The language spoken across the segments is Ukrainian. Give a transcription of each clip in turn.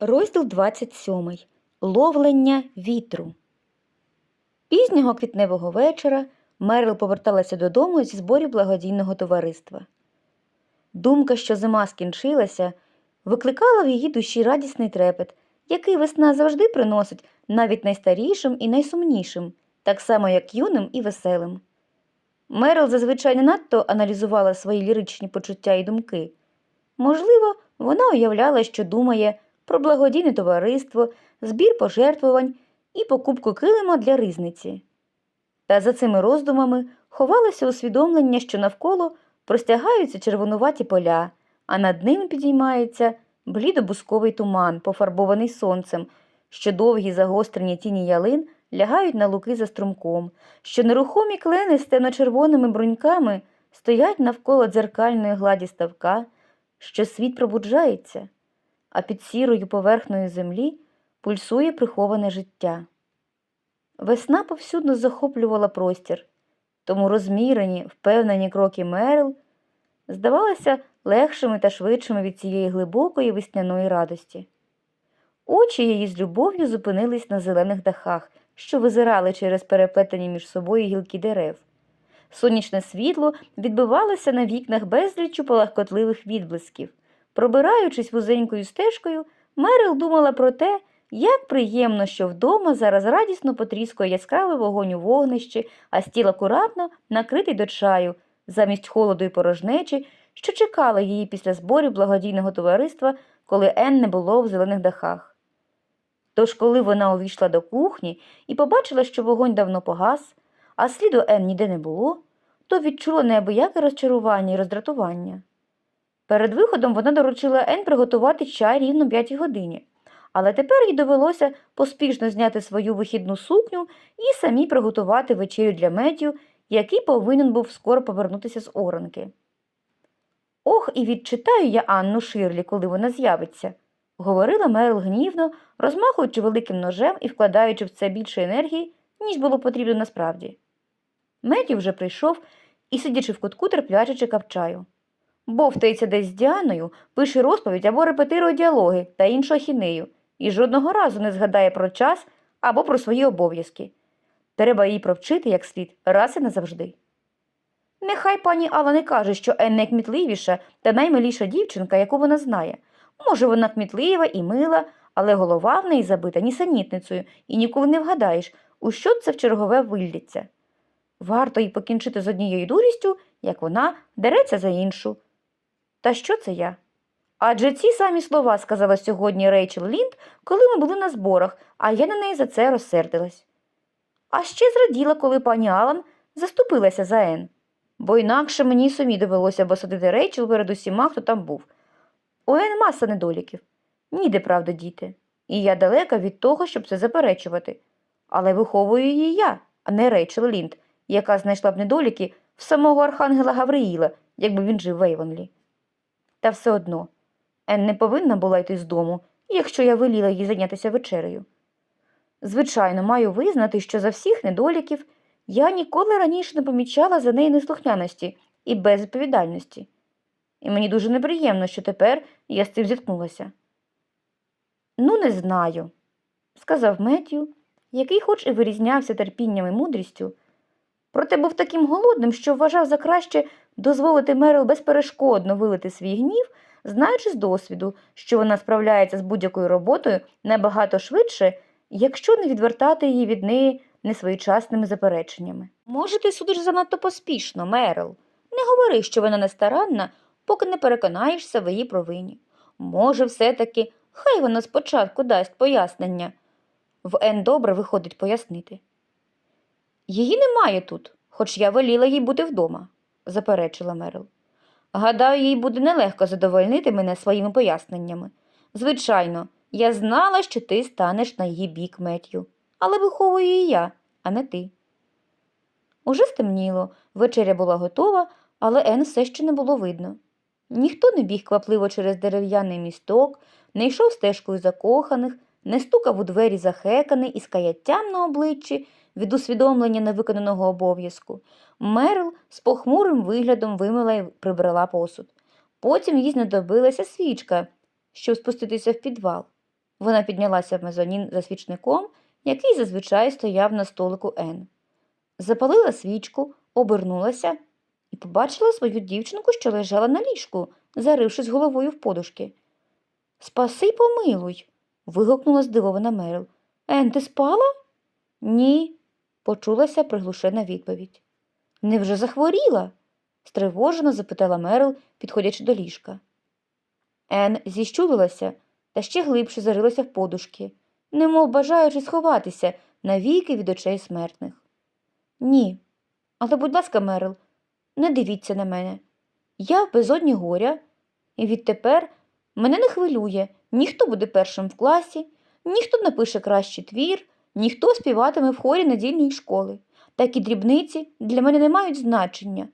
Розділ 27. Ловлення вітру. Пізнього квітневого вечора Мерил поверталася додому зі зборів благодійного товариства. Думка, що зима скінчилася, викликала в її душі радісний трепет, який весна завжди приносить навіть найстарішим і найсумнішим, так само як юним і веселим. Мерил зазвичай не надто аналізувала свої ліричні почуття і думки. Можливо, вона уявляла, що думає про благодійне товариство, збір пожертвувань і покупку килима для ризниці. Та за цими роздумами ховалося усвідомлення, що навколо простягаються червонуваті поля, а над ними підіймається блідобусковий туман, пофарбований сонцем, що довгі загострені тіні ялин лягають на луки за струмком, що нерухомі клени з темно-червоними бруньками стоять навколо дзеркальної гладі ставка, що світ пробуджається а під сірою поверхнею землі пульсує приховане життя. Весна повсюдно захоплювала простір, тому розмірені, впевнені кроки Мерил здавалися легшими та швидшими від цієї глибокої весняної радості. Очі її з любов'ю зупинились на зелених дахах, що визирали через переплетені між собою гілки дерев. Сонячне світло відбивалося на вікнах безліччю палахкотливих відблисків. Пробираючись вузенькою стежкою, Мерил думала про те, як приємно, що вдома зараз радісно потріскує яскравий вогонь у вогнищі, а стіл акуратно накритий до чаю, замість холоду і порожнечі, що чекала її після зборів благодійного товариства, коли Ен не було в зелених дахах. Тож, коли вона увійшла до кухні і побачила, що вогонь давно погас, а сліду Ен ніде не було, то відчула неабияке розчарування і роздратування. Перед виходом вона доручила Ен приготувати чай рівно п'ятій годині, але тепер їй довелося поспішно зняти свою вихідну сукню і самі приготувати вечерю для Меттю, який повинен був скоро повернутися з оранки. Ох, і відчитаю я Анну Ширлі, коли вона з'явиться, говорила Мерил гнівно, розмахуючи великим ножем і вкладаючи в це більше енергії, ніж було потрібно насправді. Меттю вже прийшов і, сидячи в кутку, терпляче чекав чаю. Бовтається десь з Діаною, пише розповідь або репетирує діалоги та іншу ахінею, і жодного разу не згадає про час або про свої обов'язки. Треба її провчити як слід раз і назавжди. Нехай пані Алла не каже, що Ен найкмітливіша та наймиліша дівчинка, яку вона знає. Може, вона кмітлива і мила, але голова в неї забита нісенітницею, і ніколи не вгадаєш, у що це в чергове виллється. Варто їй покінчити з однією дурістю, як вона дереться за іншу. Та що це я? Адже ці самі слова сказала сьогодні Рейчел Лінд, коли ми були на зборах, а я на неї за це розсердилась. А ще зраділа, коли пані Алан заступилася за Ен, бо інакше мені самі довелося б осадити Рейчел перед усіма, хто там був. У Ен маса недоліків, ніде правда діти, і я далека від того, щоб це заперечувати. Але виховую її я, а не Рейчел Лінд, яка знайшла б недоліки в самого архангела Гавриїла, якби він жив в Ейвонлі. Та все одно, Ен не повинна була йти з дому, якщо я веліла їй зайнятися вечерею. Звичайно, маю визнати, що за всіх недоліків я ніколи раніше не помічала за неї неслухняності і безвідповідальності. І мені дуже неприємно, що тепер я з цим зіткнулася. Ну, не знаю, сказав Меттю, який, хоч і вирізнявся терпінням і мудрістю, проте був таким голодним, що вважав за краще дозволити Мерил безперешкодно вилити свій гнів, знаючи з досвіду, що вона справляється з будь-якою роботою набагато швидше, якщо не відвертати її від неї несвоєчасними запереченнями. Може, ти судиш занадто поспішно, Мерил. Не говори, що вона нестаранна, поки не переконаєшся в її провині. Може, все-таки, хай вона спочатку дасть пояснення. В Ен добре виходить пояснити. Її немає тут, хоч я веліла їй бути вдома, заперечила Мерил. Гадаю, їй буде нелегко задовольнити мене своїми поясненнями. Звичайно, я знала, що ти станеш на її бік Меттю, але виховую її я, а не ти. Уже стемніло, вечеря була готова, але Ен все ще не було видно. Ніхто не біг квапливо через дерев'яний місток, не йшов стежкою закоханих, не стукав у двері захеканий із каяттям на обличчі від усвідомлення невиконаного обов'язку. Мерл з похмурим виглядом вимила і прибрала посуд. Потім їй знадобилася свічка, щоб спуститися в підвал. Вона піднялася в мезонін за свічником, який зазвичай стояв на столику Ен. Запалила свічку, обернулася і побачила свою дівчинку, що лежала на ліжку, зарившись головою в подушки. Спаси помилуй. вигукнула здивована Мерил. Ен, ти спала? Ні, почулася приглушена відповідь. Невже захворіла? стривожено запитала Мерил, підходячи до ліжка. Ен зіщулилася та ще глибше зарилася в подушки, немов бажаючи сховатися навіки від очей смертних. Ні, але, будь ласка, Мерил, не дивіться на мене. Я в безодні горя, і відтепер мене не хвилює, ніхто буде першим в класі, ніхто напише кращий твір, ніхто співатиме в хорі недільної школи. Такі дрібниці для мене не мають значення.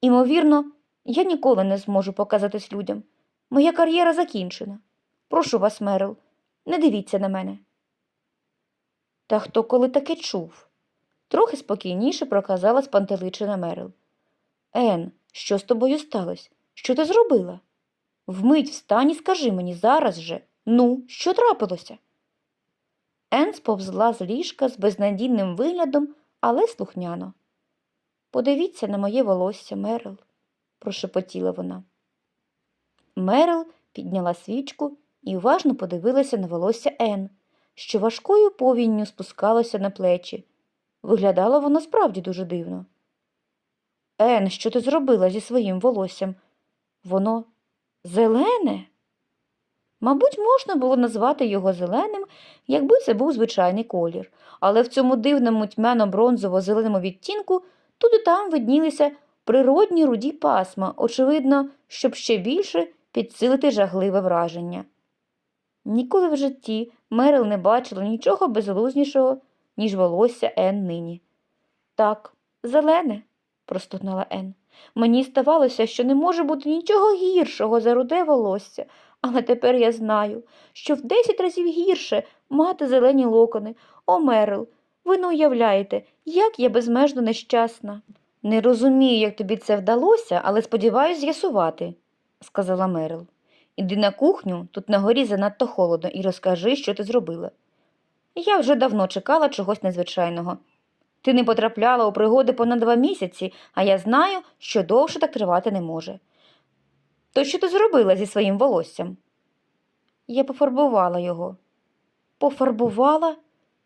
Імовірно, я ніколи не зможу показатись людям. Моя кар'єра закінчена. Прошу вас, Мерил, не дивіться на мене. Та хто коли таке чув? Трохи спокійніше проказала спантеличена Мерил. Ен, що з тобою сталося? Що ти зробила? Вмить встань і скажи мені зараз же. Ну, що трапилося? Ен сповзла з ліжка з безнадійним виглядом, але слухняно. Подивіться на моє волосся, Мерил, прошепотіла вона. Мерил підняла свічку і уважно подивилася на волосся Ен, що важкою повінню спускалося на плечі. Виглядало воно справді дуже дивно. Ен, що ти зробила зі своїм волоссям? Воно зелене? Мабуть, можна було назвати його зеленим, якби це був звичайний колір, але в цьому дивному тьмяно-бронзово-зеленому відтінку тут і там виднілися природні руді пасма, очевидно, щоб ще більше підсилити жахливе враження. Ніколи в житті Мерил не бачила нічого безглузнішого, ніж волосся Ен нині. Так, зелене, простогнала Ен. Мені здавалося, що не може бути нічого гіршого за руде волосся, але тепер я знаю, що в десять разів гірше мати зелені локони. О, Мерил, ви не уявляєте, як я безмежно нещасна. Не розумію, як тобі це вдалося, але сподіваюся з'ясувати, сказала Мерил. Іди на кухню, тут на горі занадто холодно, і розкажи, що ти зробила. Я вже давно чекала чогось незвичайного. Ти не потрапляла у пригоди понад два місяці, а я знаю, що довше так тривати не може. То що ти зробила зі своїм волоссям? Я пофарбувала його. Пофарбувала?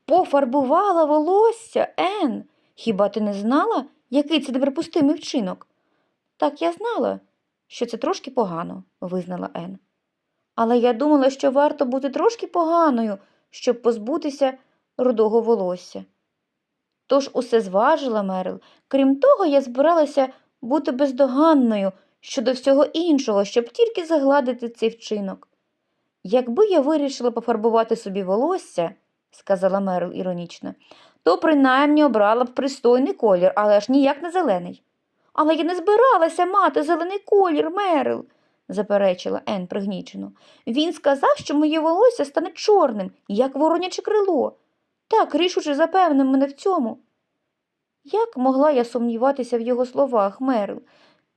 Пофарбувала волосся, Ен. Хіба ти не знала, який це неприпустимий вчинок? Так я знала, що це трошки погано, визнала Ен. Але я думала, що варто бути трошки поганою, щоб позбутися рудого волосся. Тож усе зважила Мерил. Крім того, я збиралася бути бездоганною щодо всього іншого, щоб тільки загладити цей вчинок. Якби я вирішила пофарбувати собі волосся, сказала Мерил іронічно, то принаймні обрала б пристойний колір, але ж ніяк не зелений. Але я не збиралася мати зелений колір, Мерил, заперечила Ен пригнічено. Він сказав, що моє волосся стане чорним, як вороняче крило. Так рішуче запевнив мене в цьому. Як могла я сумніватися в його словах, Мерил?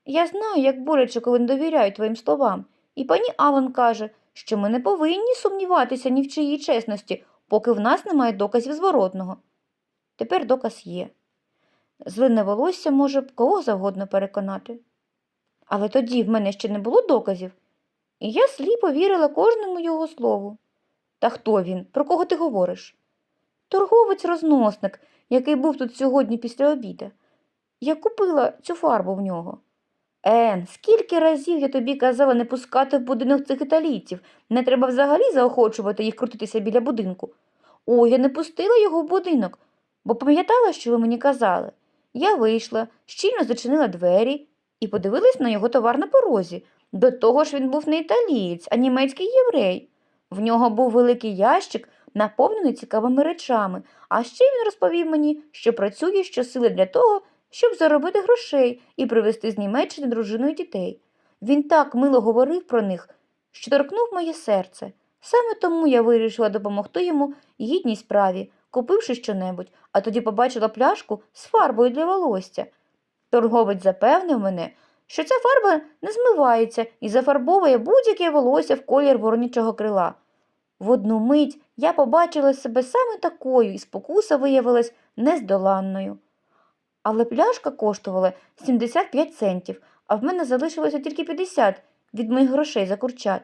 Я знаю, як боляче, коли не довіряю твоїм словам. І пані Аллен каже, що ми не повинні сумніватися ні в чиїй чесності, поки в нас немає доказів зворотного. Тепер доказ є. Зелене волосся може б кого завгодно переконати. Але тоді в мене ще не було доказів, і я сліпо вірила кожному його слову. Та хто він? Про кого ти говориш? Торговець-розносник, який був тут сьогодні після обіда. Я купила цю фарбу в нього. Ен, скільки разів я тобі казала не пускати в будинок цих італійців, не треба взагалі заохочувати їх крутитися біля будинку. О, я не пустила його в будинок, бо пам'ятала, що ви мені казали. Я вийшла, щільно зачинила двері і подивилась на його товар на порозі. До того ж він був не італієць, а німецький єврей. В нього був великий ящик, наповнений цікавими речами, а ще він розповів мені, що працює щосили для того, щоб заробити грошей і привезти з Німеччини дружину і дітей. Він так мило говорив про них, що торкнув моє серце. Саме тому я вирішила допомогти йому гідній справі, купивши щонебудь, а тоді побачила пляшку з фарбою для волосся. Торговець запевнив мене, що ця фарба не змивається і зафарбовує будь-яке волосся в колір воронячого крила. В одну мить я побачила себе саме такою, і спокуса виявилась нездоланною. Але пляшка коштувала 75 центів, а в мене залишилося тільки 50 від моїх грошей за курчат.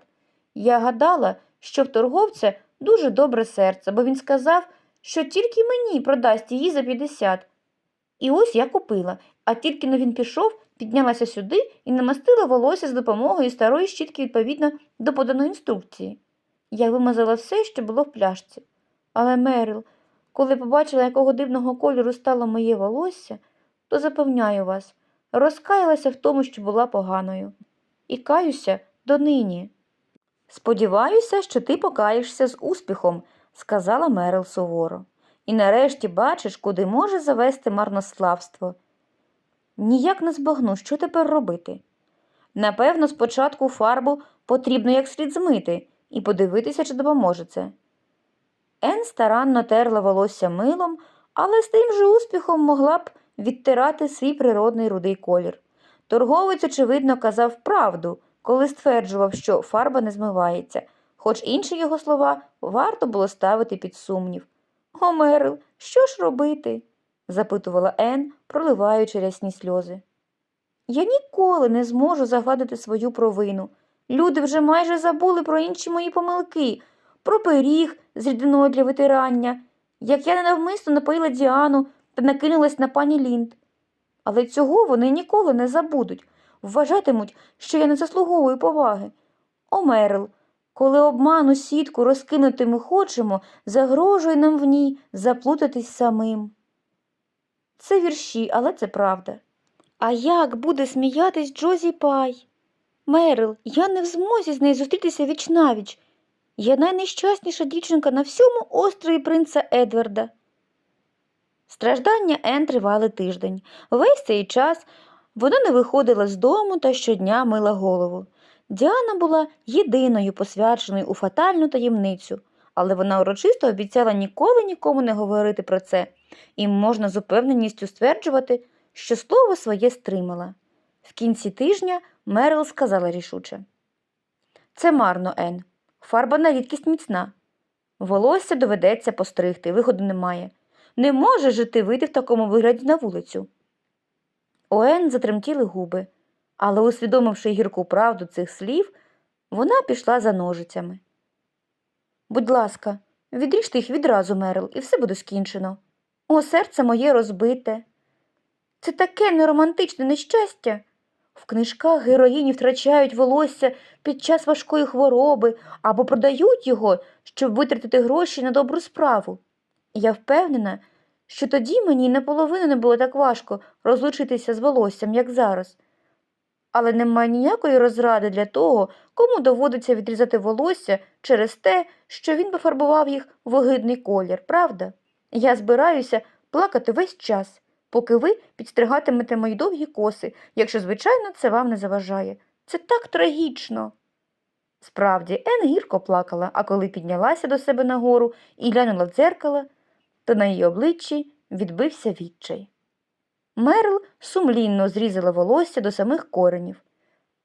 Я гадала, що в торговця дуже добре серце, бо він сказав, що тільки мені продасть її за 50. І ось я купила, а тільки но він пішов, піднялася сюди і намастила волосся з допомогою старої щітки відповідно до поданої інструкції. Я вимазала все, що було в пляшці. Але Мерил, коли побачила, якого дивного кольору стало моє волосся, то запевняю вас, розкаялася в тому, що була поганою. І каюся донині. Сподіваюся, що ти покаєшся з успіхом, сказала Мерил суворо. І нарешті бачиш, куди може завести марнославство. Ніяк не збагну, що тепер робити. Напевно, спочатку фарбу потрібно як слід змити і подивитися, чи допоможе це. Ен старанно терла волосся милом, але з тим же успіхом могла б відтирати свій природний рудий колір. Торговець, очевидно, казав правду, коли стверджував, що фарба не змивається, хоч інші його слова варто було ставити під сумнів. О, Мерил, що ж робити? запитувала Ен, проливаючи рясні сльози. Я ніколи не зможу загладити свою провину. Люди вже майже забули про інші мої помилки, про пиріг з рідиною для витирання, як я ненавмисно напоїла Діану та накинулась на пані Лінд. Але цього вони ніколи не забудуть, вважатимуть, що я не заслуговую поваги. О, Мерил, коли обману сітку розкинути ми хочемо, загрожує нам в ній заплутатись самим. Це вірші, але це правда. А як буде сміятись Джозі Пай? Мерил, я не в змозі з нею зустрітися вічнавіч. Я найнещасніша дівчинка на всьому острові принца Едварда. Страждання Ен тривали тиждень. Весь цей час вона не виходила з дому та щодня мила голову. Діана була єдиною посвяченою у фатальну таємницю, але вона урочисто обіцяла ніколи нікому не говорити про це, і можна з упевненістю стверджувати, що слово своє стримала. В кінці тижня Мерил сказала рішуче. Це марно, Ен. Фарба на рідкість міцна. Волосся доведеться постригти, виходу немає. Не може же ти вийти в такому вигляді на вулицю. У Ен затремтіли губи, але, усвідомивши гірку правду цих слів, вона пішла за ножицями. Будь ласка, відріжте їх відразу, Мерил, і все буде скінчено. О, серце моє розбите. Це таке неромантичне нещастя. В книжках героїні втрачають волосся під час важкої хвороби або продають його, щоб витратити гроші на добру справу. Я впевнена, що тоді мені наполовину не було так важко розлучитися з волоссям, як зараз. Але немає ніякої розради для того, кому доводиться відрізати волосся через те, що він пофарбував їх в огидний колір, правда? Я збираюся плакати весь час, поки ви підстригатимете мої довгі коси, якщо, звичайно, це вам не заважає. Це так трагічно. Справді, Ен гірко плакала, а коли піднялася до себе нагору і глянула в дзеркало, то на її обличчі відбився відчай. Мерл сумлінно зрізала волосся до самих коренів.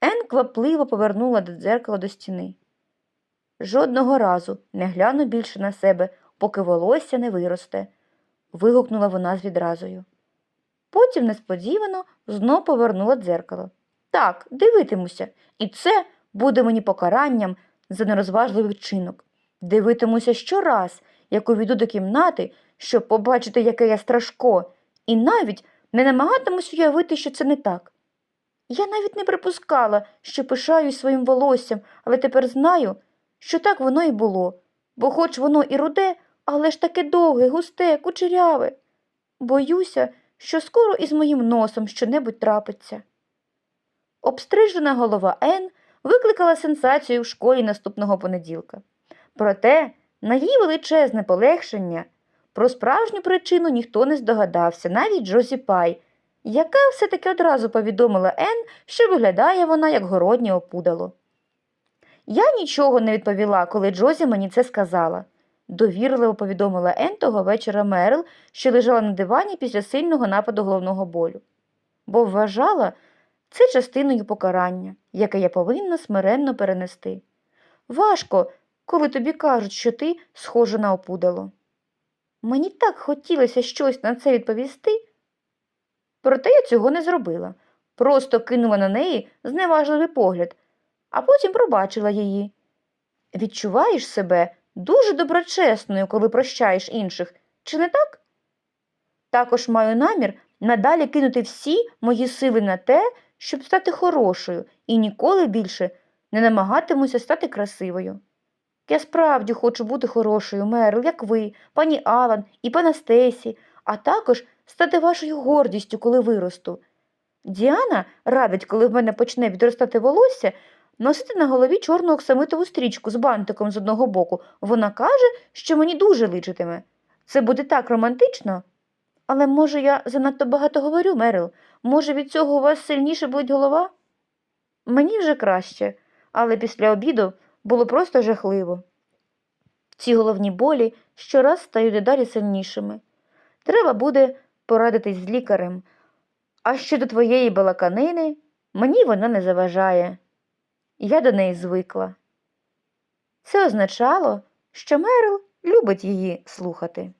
Ен квапливо повернула до дзеркала до стіни. Жодного разу не гляну більше на себе, поки волосся не виросте, вигукнула вона з відразою. Потім несподівано знов повернула дзеркало. Так, дивитимуся, і це буде мені покаранням за нерозважливий вчинок. Дивитимуся щораз, як увійду до кімнати, щоб побачити, яке я страшко, і навіть не намагатимусь уявити, що це не так. Я навіть не припускала, що пишаюсь своїм волоссям, але тепер знаю, що так воно і було, бо хоч воно і руде, але ж таке довге, густе, кучеряве. Боюся, що скоро із моїм носом щонебудь трапиться. Обстрижена голова Ен викликала сенсацію в школі наступного понеділка. Проте, на її величезне полегшення, про справжню причину ніхто не здогадався, навіть Джозі Пай, яка все-таки одразу повідомила Ен, що виглядає вона як городнє опудало. Я нічого не відповіла, коли Джозі мені це сказала. Довірливо повідомила Ен того вечора Мерл, що лежала на дивані після сильного нападу головного болю, бо вважала це частиною покарання, яке я повинна смиренно перенести. Важко коли тобі кажуть, що ти схожа на опудало. Мені так хотілося щось на це відповісти. Проте я цього не зробила, просто кинула на неї зневажливий погляд, а потім пробачила її. Відчуваєш себе дуже доброчесною, коли прощаєш інших, чи не так? Також маю намір надалі кинути всі мої сили на те, щоб стати хорошою і ніколи більше не намагатимуся стати красивою. Я справді хочу бути хорошою, Мерл, як ви, пані Алан і пана Стесі, а також стати вашою гордістю, коли виросту. Діана радить, коли в мене почне відростати волосся, носити на голові чорну оксамитову стрічку з бантиком з одного боку. Вона каже, що мені дуже личитиме. Це буде так романтично. Але, може, я занадто багато говорю, Мерил? Може, від цього у вас сильніше болить голова? Мені вже краще, але після обіду було просто жахливо. Ці головні болі щораз стають дедалі сильнішими. Треба буде порадитись з лікарем. А щодо твоєї балаканини, мені вона не заважає. Я до неї звикла. Це означало, що Мерл любить її слухати.